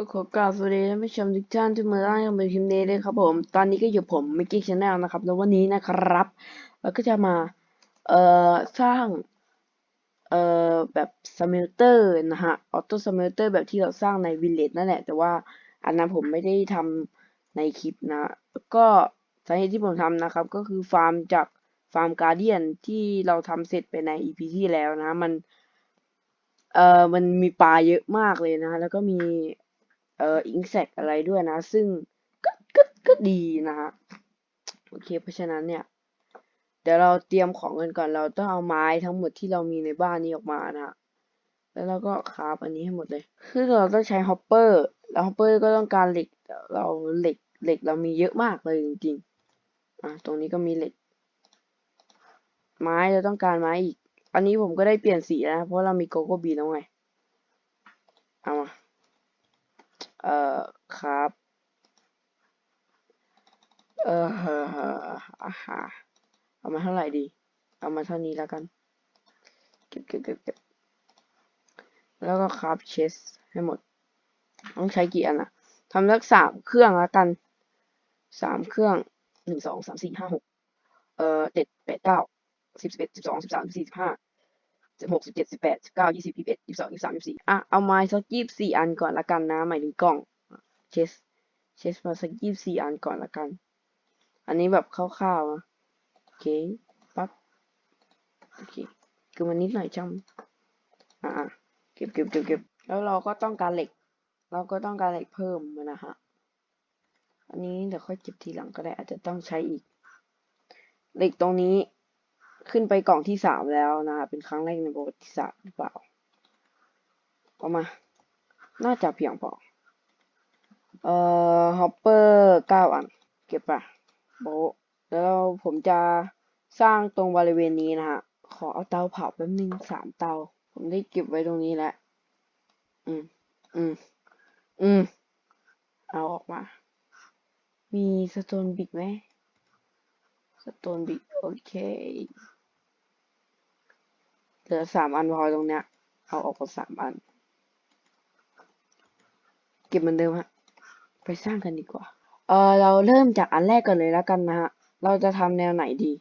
ก็ขอกราบสวัสดีท่านผู้ชมทุกท่านที่มาร่างกันเป็นพิมเดย์ด้วยครับผม ตอนนี้ก็อยู่ผมมิกกี้ชาแนลนะครับ แล้ววันนี้นะครับ เราก็จะมา เอ่อ สร้าง เอ่อ แบบสมิลเตอร์นะฮะ ออโต้สมิลเตอร์แบบที่เราสร้างในวิลเลจนั่นแหละ แต่ว่าอันนั้นผมไม่ได้ทำในคลิปนะแล้วก็สาเหตุที่ผมทำนะครับ ก็คือฟาร์มจากฟาร์มการเดียนที่เราทำเสร็จไปใน EP ที่แล้วนะ มัน เอ่อ มันมีปลาเยอะมากเลยนะ แล้วก็มี เอ่ออิงแซกอะไรด้วยนะ ซึ่งก็ก็ก็ดีนะฮะโอเค เพราะฉะนั้นเนี่ย เดี๋ยวเราเตรียมของกันก่อนเราต้องเอาไม้ทั้งหมดที่เรามีในบ้านนี้ออกมานะแล้วเราก็คราฟอันนี้ให้หมดเลย คือเราต้องใช้ฮอปเปอร์แล้วฮอปเปอร์ก็ต้องการเหล็กเราเหล็กเหล็กเรามีเยอะมากเลยจริงๆอะตรงนี้ก็มีเหล็ก ไม้เราต้องการไม้อีก อันนี้ผมก็ได้เปลี่ยนสีแล้วนะเพราะเรามีโกโก้บีแล้วไงเอามา เอ่อครับเออฮะอาหาเอามาเท่าไหร่ดี เอามาเท่านี้แล้วกัน เก็บเก็บเก็บเก็บแล้วก็ครับเชสให้หมด ต้องใช้กี่อันอะทำสักสามเครื่องแล้วกันสามเครื่องหนึ่งสองสามสี่ห้าหกเอ่อเจ็ดแปดเก้าสิบสิบเอ็ดสิบสองสิบสามสิบสี่สิบห้า สิบหกสิบเจ็ดสิบแปดสิบเก้ายี่สิบยี่สิบเอ็ดยี่สิบสองยี่สิบสามยี่สิบสี่อะเอาไม้สักยี่สิบสี่อันก่อนละกันนะหมายถึงกล่องเชสเชสมาสักยี่สิบสี่อันก่อนละกัน อันนี้แบบคร่าวๆนะโอเคปั๊บโอเคคือมันนิดหน่อยจำอ่าเก็บเก็บเก็บเก็บแล้วเราก็ต้องการเหล็ก เราก็ต้องการเหล็กเพิ่มนะฮะอันนี้เดี๋ยวค่อยเก็บทีหลังก็ได้อาจจะต้องใช้อีก เหล็กตรงนี้ ขึ้นไปกล่องที่สามแล้วนะ เป็นครั้งแรกในประวัติศาสตร์หรือเปล่าเอามา น่าจะเพียงพอ เอ่อ ฮอปเปอร์เก้าอัน เก็บปะโบแล้วผมจะสร้างตรงบริเวณนี้นะฮะ ขอเอาเตาเผาแป๊บนึงสามเตา ผมได้เก็บไว้ตรงนี้แล้ว อืม อืม อืม เอาออกมา มีสโตนบิกไหมสโตนบิกโอเค เหลือสามอันพอตรงเนี้ย เอาออกมาสามอัน เก็บเหมือนเดิมฮะ ไปสร้างกันดีกว่า เออเราเริ่มจากอันแรกก่อนเลยแล้วกันนะฮะ เราจะทำแนวไหนดี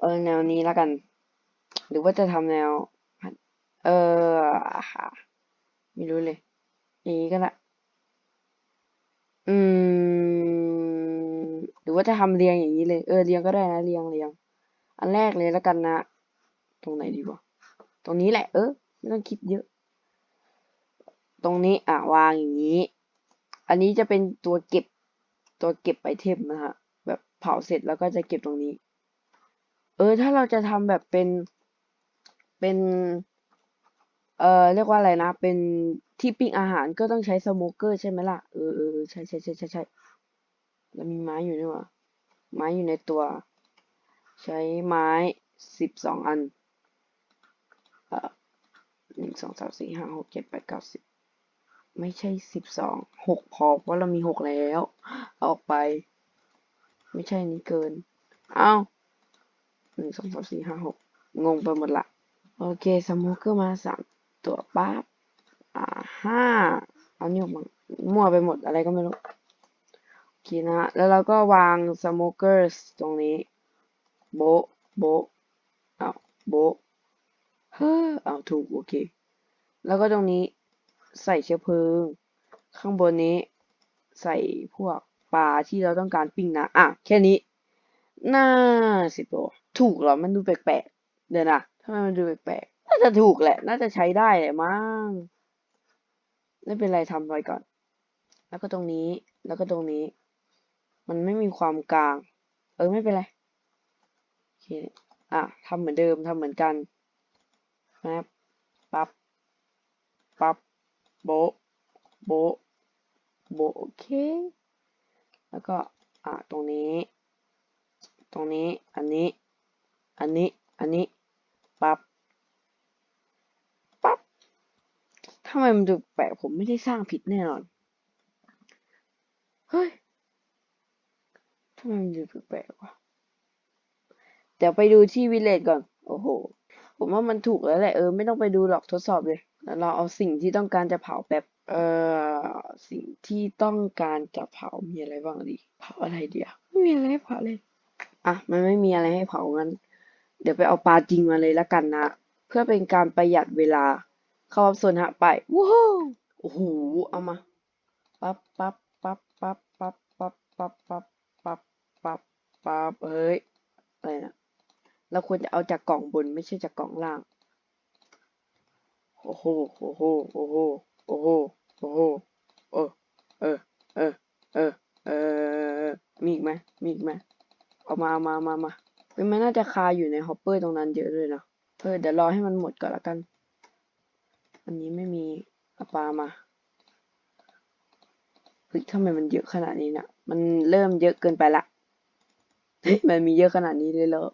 เออแนวนี้แล้วกัน หรือว่าจะทำแนว เออไม่รู้เลยอย่างนี้ก็ได้อืม หรือว่าจะทำเรียงอย่างนี้เลย เออเรียงก็ได้นะเรียงเรียง อันแรกเลยแล้วกันนะ ตรงไหนดีวะ ตรงนี้แหละ เออ ไม่ต้องคิดเยอะ ตรงนี้อะวางอย่างนี้ อันนี้จะเป็นตัวเก็บตัวเก็บไอเทมนะฮะ แบบเผาเสร็จแล้วก็จะเก็บตรงนี้ เออ ถ้าเราจะทำแบบเป็นเป็น เอ่อ เรียกว่าอะไรนะ เป็นที่ปิ้งอาหารก็ต้องใช้สโมเกอร์ใช่ไหมล่ะ เออเออใช่ใช่ใช่ใช่ใช่แล้วมีไม้อยู่นี่ว่าไม้อยู่ในตัว ใช้ไม้สิบสองอัน หนึ่งสองสามสี่ห้าหกเจ็ดแปดเก้าสิบไม่ใช่สิบสองหกพอเพราะเรามีหกแล้วออกไป ไม่ใช่นี้เกินอ้าวหนึ่งสองสามสี่ห้าหกงงไปหมดละ โอเคสโมเกอร์มาสามตัวปั๊บอ่าห้าเอานี่ออกมามั่วไปหมดอะไรก็ไม่รู้ โอเคนะ แล้วเราก็วางสโมเกอร์ตรงนี้ โบ โบะเอาโบ เฮ้อเอาถูก โอเค แล้วก็ตรงนี้ใส่เชื้อเพลิง ข้างบนนี้ใส่พวกปลาที่เราต้องการปิ้งนะ อะ แค่นี้ น่าสิบโถูกเหรอ มันดูแปลกๆ เดี๋ยวนะทำไมมันดูแปลกๆ น่าจะถูกแหละ น่าจะใช้ได้แหละมั้ง ไม่เป็นไรทำไปก่อน แล้วก็ตรงนี้ แล้วก็ตรงนี้ มันไม่มีความกลาง เออ ไม่เป็นไร โอเค อะทำเหมือนเดิมทำเหมือนกัน นะปับปับโบโบโบโอเค แล้วก็ อะ ตรงนี้ ตรงนี้ อันนี้ อันนี้ อันนี้ ปับปับทำไมมันดูแปลก ผมไม่ได้สร้างผิดแน่นอน เฮ้ยทำไมมันดูแปลกวะ เดี๋ยวไปดูที่วิเลจก่อน โอ้โห ผมว่ามันถูกแล้วแหละเออไม่ต้องไปดูหรอกทดสอบเลยแล้วเราเอาสิ่งที่ต้องการจะเผาแบบเออสิ่งที่ต้องการจะเผามีอะไรบ้างดีเผาอะไรเดีอะไม่มีอะไรให้เผาเลยอะมันไม่มีอะไรให้เผางั้น เดี๋ยวไปเอาปลาจริงมาเลยละกันนะ เพื่อเป็นการประหยัดเวลาเข้ารับส่วนฮะไปว้าวโอ้โหเอามาปั๊บปั๊บปั๊บปั๊บปั๊บปั๊บปั๊บปั๊บปั๊บปั๊บปั๊บเฮ้ยอะไรนะ เราควรจะเอาจากกล่องบนไม่ใช่จากกล่องล่าง โอ้โห โอ้โห โอ้โห โอ้โห โอ้โห เออ เออ เออ เออ เออ มีอีกไหมมีอีกไหมเอามามามามาเป็นมันน่าจะคาอยู่ในฮอปเปอร์ตรงนั้นเยอะเลยนะเออเดี๋ยวรอให้มันหมดก่อนละกัน อันนี้ไม่มีอาปลามาเฮ้ยทำไมมันเยอะขนาดนี้นะมันเริ่มเยอะเกินไปละ เฮ้ย มันมีเยอะขนาดนี้เลยเหรอ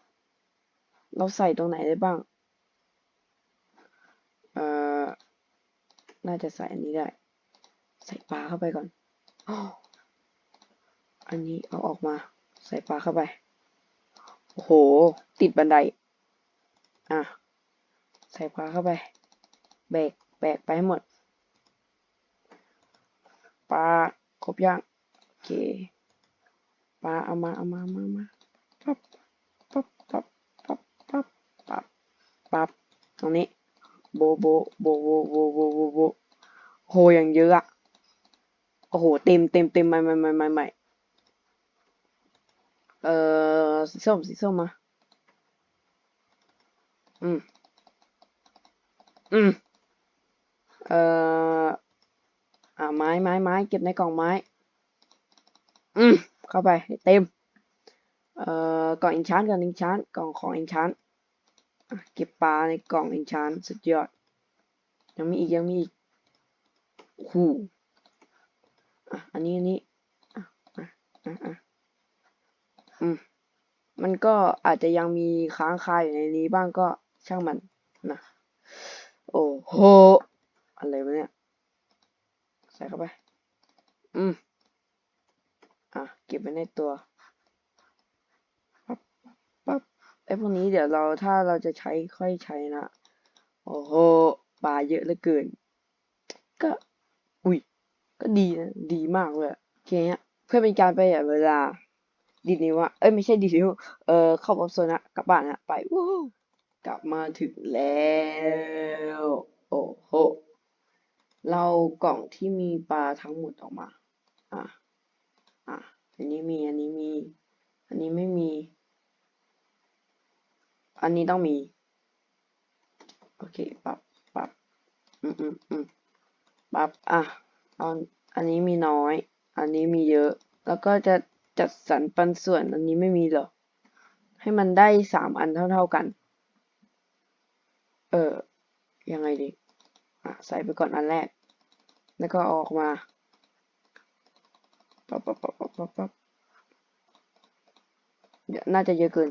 เราใส่ตรงไหนได้บ้าง เอ่อ น่าจะใส่อันนี้ได้ ใส่ปลาเข้าไปก่อน อันนี้เอาออกมา ใส่ปลาเข้าไป โอ้โห ติดบันได อะ ใส่ปลาเข้าไป แบก แบกไปให้หมด ปลาครบยัง โอเค ปลาเอามา เอามาเอามามาปั๊บปั๊บปั๊บปั๊บปั๊บ ปั๊บ ตรงนี้ โบโบโบโบโบโบโบโบโหอย่างเยอะอะโอ้โห เต็มเต็มเต็มใหม่ใหม่ใหม่ใหม่ใหม่เอ่อสีส้มสีส้มมา อืม อืม เอ่อ อ่าไม้ไม้ไม้เก็บในกล่องไม้ อืม เข้าไปให้เต็ม เอ่อกล่องอินชานกล่องอินชานกล่องของอินชานอะ เก็บปลาในกล่องอินชานสุดยอด ยังมีอีกยังมีอีกโอ้โหอะอันนี้อันนี้อะอะอะอะอืมมันก็อาจจะยังมีค้างคาอยู่ในนี้บ้างก็ช่างมันนะโอ้โหอะไรวะเนี่ยใส่เข้าไป อืม อะ เก็บไว้ในตัว ปั๊บ ปั๊บ ไอ้พวกนี้เดี๋ยวเราถ้าเราจะใช้ค่อยใช้นะ โอ้โหปลาเยอะเหลือเกิน ก็ อุ้ย ก็ดีนะ ดีมากเลยอะโอเคฮะเพื่อเป็นการประหยัดเวลา ดีนี้ว่าเอ้ยไม่ใช่ดีนิวเออเข้ากับโซนะกลับบ้านนะไปว้าวกลับมาถึงแล้ว โอ้โห เรากล่องที่มีปลาทั้งหมดออกมา อะ อะ อันนี้มี อันนี้มี อันนี้ไม่มี อันนี้ต้องมี โอเคปรับปรับอืมอืมอืมปรับอะเอาอันนี้มีน้อย อันนี้มีเยอะ แล้วก็จะจัดสรรปันส่วนอันนี้ไม่มีเหรอ ให้มันได้สามอันเท่าๆกัน เออยังไงดีอะใส่ไปก่อนอันแรก แล้วก็ออกมาปั๊บปั๊บปั๊บปั๊บปั๊บปั๊บน่าจะเยอะเกิน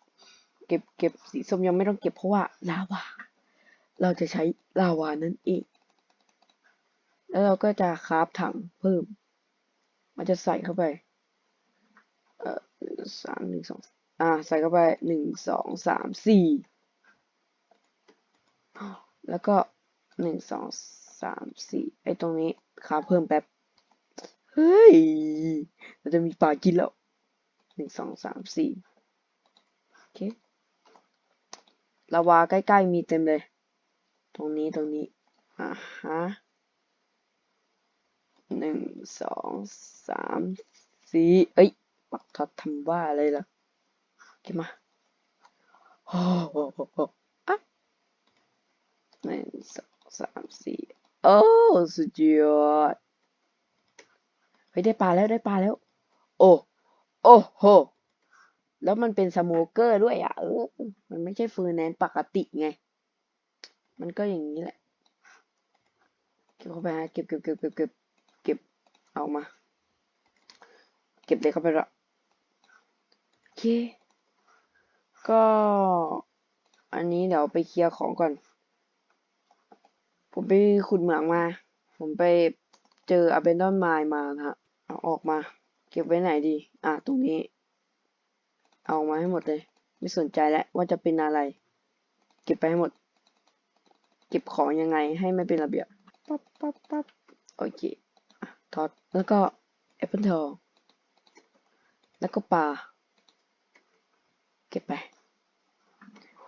เก็บเก็บสีส้มยังไม่ต้องเก็บเพราะว่าลาวา เราจะใช้ลาวานั่นเอง แล้วเราก็จะคราฟถังเพิ่ม มันจะใส่เข้าไป เอ่อสามหนึ่งสองอ่าใส่เข้าไปหนึ่งสองสามสี่แล้วก็หนึ่งสองสามสี่ไอตรงนี้คราฟเพิ่มแป๊บ เฮ้ย เราจะมีปลากินแล้วหนึ่งสองสามสี่โอเค ลาวาใกล้ ๆ มีเต็มเลย ตรงนี้ตรงนี้อ่าฮะหนึ่งสองสามสี่เอ้ยปักท็อตทำว่าอะไรล่ะเก็บมาโอ้โหอะหนึ่งสองสามสี่โอ้สุดยอดเฮ้ยได้ปลาแล้วได้ปลาแล้ว โอ้ โอ้โห แล้วมันเป็นสโมเกอร์ด้วยอะเออมันไม่ใช่ฟืนแนนปกติไง มันก็อย่างนี้แหละ เก็บเข้าไปเก็บเก็บเก็บเก็บเก็บเก็บเอามา เก็บเลยเข้าไปละโอเค ก็ อันนี้เดี๋ยวไปเคลียร์ของก่อน ผมไปขุดเหมืองมา ผมไปเจอ abandon mine มานะฮะ เอาออกมา เก็บไว้ไหนดี อะ ตรงนี้ เอามาให้หมดเลย ไม่สนใจแล้วว่าจะเป็นอะไร เก็บไปให้หมด เก็บของยังไงให้ไม่เป็นระเบียบปั๊บปั๊บปั๊บโอเคทอดแล้วก็แอปเปิลทองแล้วก็ปลาเก็บไป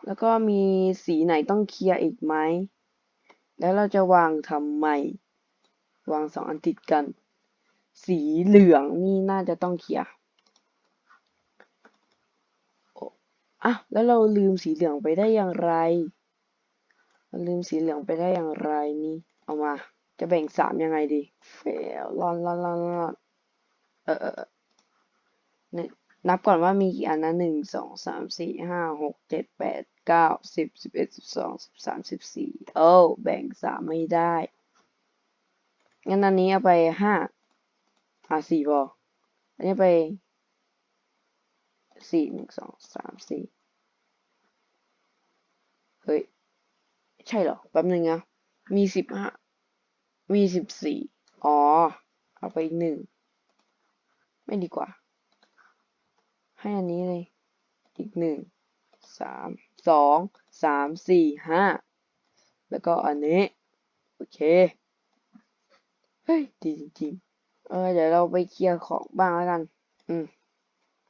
แล้วก็มีสีไหนต้องเคลียร์อีกไหม แล้วเราจะวางทำไม วางสองอันติดกัน สีเหลืองนี่น่าจะต้องเคลียร์โอะแล้วเราลืมสีเหลืองไปได้อย่างไรเราลืมสีเหลืองไปได้อย่างไรนี่ เอามา จะแบ่งสามยังไงดีเฟลลอนลอนลอนลอนเออเออนี่ยนับก่อนว่ามีกี่อันนะหนึ่งสองสามสี่ห้าหกเจ็ดแปดเก้าสิบสิบเอ็ดสิบสองสิบสามสิบสี่โอ้แบ่งสามไม่ได้ งั้นอันนี้เอาไปห้าอ่าสี่พออันนี้ไป สี่หนึ่งสองสามสี่เฮ้ย ใช่เหรอ แป๊บนึงนะ มีสิบห้า มีสิบสี่ อ๋อ เอาไปอีกหนึ่ง ไม่ดีกว่า ให้อันนี้เลย อีกหนึ่ง สาม สอง สาม สี่ ห้า แล้วก็อันนี้ โอเค เฮ้ย ดีจริงๆ เออ เดี๋ยวเราไปเคลียร์ของบ้างแล้วกัน อืม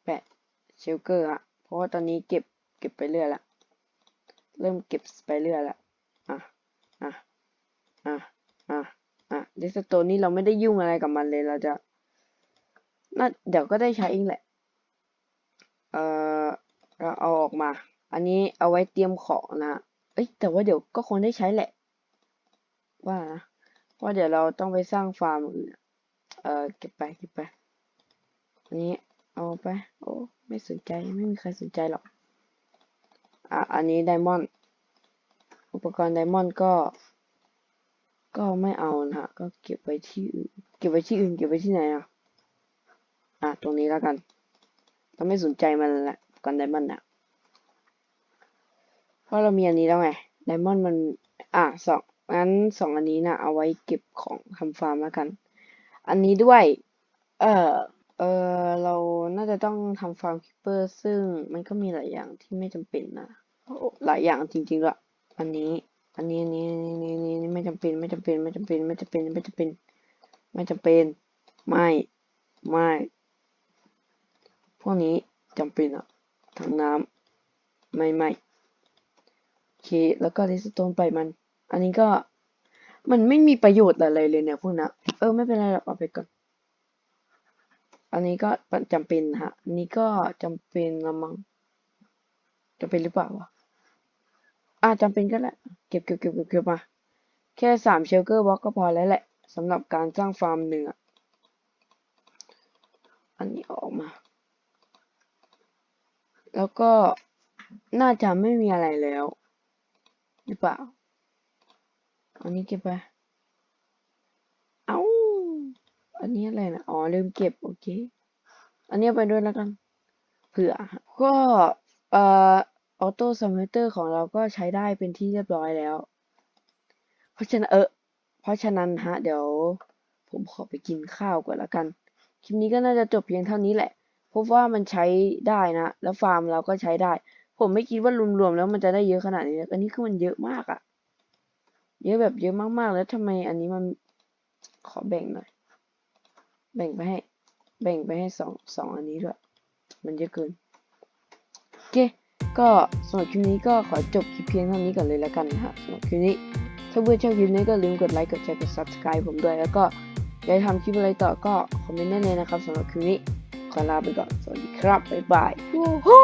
แปะ เชลเกอร์อะเพราะว่าตอนนี้เก็บเก็บไปเรื่อยละเริ่มเก็บไปเรื่อยละอะอะอะอะอะเดสโตนนี่เราไม่ได้ยุ่งอะไรกับมันเลยเราจะน่าเดี๋ยวก็ได้ใช้เองแหละ เอ่อเราเอาออกมา อันนี้เอาไว้เตรียมของนะ เอ้ยแต่ว่าเดี๋ยวก็คงได้ใช้แหละ ว่านะว่าเดี๋ยวเราต้องไปสร้างฟาร์มอื่นเออเก็บไปเก็บไปอันนี้ เอาไป โอ้ ไม่สนใจ ไม่มีใครสนใจหรอก อะ อันนี้ไดมอนด์ อุปกรณ์ไดมอนด์ก็ ก็ไม่เอานะฮะ ก็เก็บไว้ที่อื่น เก็บไว้ที่อื่น เก็บไว้ที่ไหนอะ อะ ตรงนี้แล้วกัน เราไม่สนใจมันละกันไดมอนด์อะ เพราะเรามีอันนี้แล้วไง ไดมอนด์มัน อะสองงั้นสองอันนี้นะเอาไว้เก็บของทำฟาร์มแล้วกัน อันนี้ด้วย เออ ออเราน่าจะต้องทำฟาร์มคิปเปอร์ซึ่งมันก็มีหลายอย่างที่ไม่จำเป็นนะโอ้หลายอย่างจริงๆด้วยอันนี้อันนี้ อันนี้อันนี้อันนี้อันนี้ไม่จำเป็นไม่จำเป็นไม่จำเป็นไม่จำเป็นไม่จำเป็น ไม่จำเป็น ไม่ไม่พวกนี้จำเป็นอะถังน้ำไม่ไม่โอเคแล้วก็ลิสโตนไปมัน อันนี้ก็มันไม่มีประโยชน์อะไรเลยเนี่ยพวกนั้นเออไม่เป็นไรหรอกเอาไปก่อน อันนี้ก็จำเป็นฮะอันนี้ก็จำเป็นละมั้งจำเป็นหรือเปล่าวะอ่าจำเป็นก็แหละเก็บเก็บเก็บเก็บเก็บมา แค่สามเชลเกอร์บล็อกก็พอแล้วแหละสำหรับการสร้างฟาร์มหนึ่งอะอันนี้ออกมา แล้วก็น่าจะไม่มีอะไรแล้ว หรือเปล่า อันนี้เก็บไป เอ้า อันนี้อะไรนะอ๋อลืมเก็บโอเค อันนี้ไปด้วยแล้วกัน เผื่อ ก็เอ่อออโต้ซัมเมเตอร์ของเราก็ใช้ได้เป็นที่เรียบร้อยแล้ว เพราะฉะนั้นเออเพราะฉะนั้นฮะ เดี๋ยว ผมขอไปกินข้าวก่อนละกัน คลิปนี้ก็น่าจะจบเพียงเท่านี้แหละเพราะว่ามันใช้ได้นะ แล้วฟาร์มเราก็ใช้ได้ ผมไม่คิดว่ารวมๆแล้วมันจะได้เยอะขนาดนี้ อันนี้คือมันเยอะมากอะเยอะแบบเยอะมากๆ แล้วทำไมอันนี้มันขอแบ่งหน่อย แบ่งไปให้ แบ่งไปให้สองสองอันนี้ด้วย มันเยอะเกินโอเคก็สำหรับคลิปนี้ก็ขอจบคลิปเพียงเท่านี้ก่อนเลยแล้วกันนะฮะสำหรับคลิปนี้ถ้าเพื่อนชอบคลิปนี้ก็ลืมกดไลค์กดแชร์กด subscribe ผมด้วย แล้วก็อยากทำคลิปอะไรต่อก็คอมเมนต์ได้เลยนะครับสำหรับคลิปนี้ขอลาไปก่อนสวัสดีครับบ๊ายบายฮู้